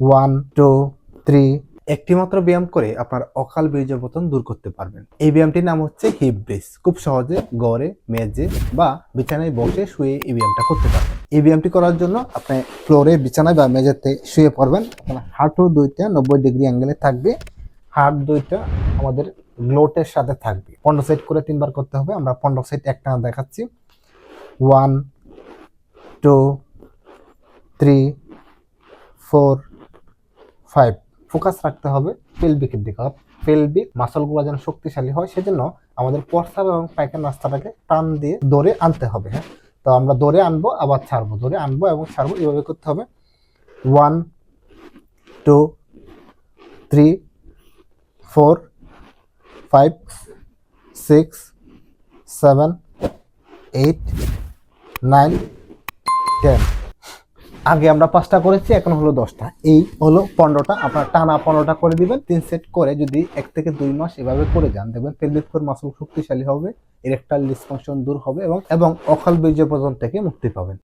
One two three একটি মাত্র ব্যায়াম করে আপনার অকাল বীর্যপতন দূর করতে পারবেন। এই ব্যায়ামটির নাম হচ্ছে হিপ ব্রিজ খুব সহজে গড়ে, মেজে বা বিছানায় বসে শুয়ে এই ব্যায়ামটা করতে পারবেন। এই ব্যায়ামটি করার জন্য আপনি ফ্লোরে বিছানায় বা মেঝেতে শুয়ে পড়বেন। আপনার হাঁটু দুইটা নব্বই ডিগ্রি অ্যাঙ্গেলে থাকবে। হাত দুইটা আমাদের গ্লোটের সাথে থাকবে। পনেরো সেট করে তিনবার করতে হবে। আমরা পনেরো সেট একটা দেখাচ্ছি। One two three four five focus রাখতে হবে পেলবিকের দিকে। পেলবিক মাসলগুলো যেন শক্তিশালী হয়, সেজন্য আমাদের প্রস্তাব এবং পায়খানা রাস্তাটাকে টান দিয়ে দৌড়ে আনতে হবে হ্যাঁ? তো আমরা দৌড়ে আনব, আবার ছাড়বো, দৌড়ে আনব এবং ছাড়বো। এইভাবে করতে হবে। One two three four five six seven eight nine ten আগে আমরা পাঁচটা করেছি, এখন হলো দশটা। এই হলো পনেরোটা। আপনার টানা পনেরোটা করে দিবেন, তিন সেট করে যদি এক থেকে দুই মাস এভাবে করে যান, দেখবেন পেলভিক ফ্লোর মাসল শক্তিশালী হবে ইরেকটাল ডিসফাংশন দূর হবে এবং এবং অকাল বীর্য পর্যন্ত থেকে মুক্তি পাবেন।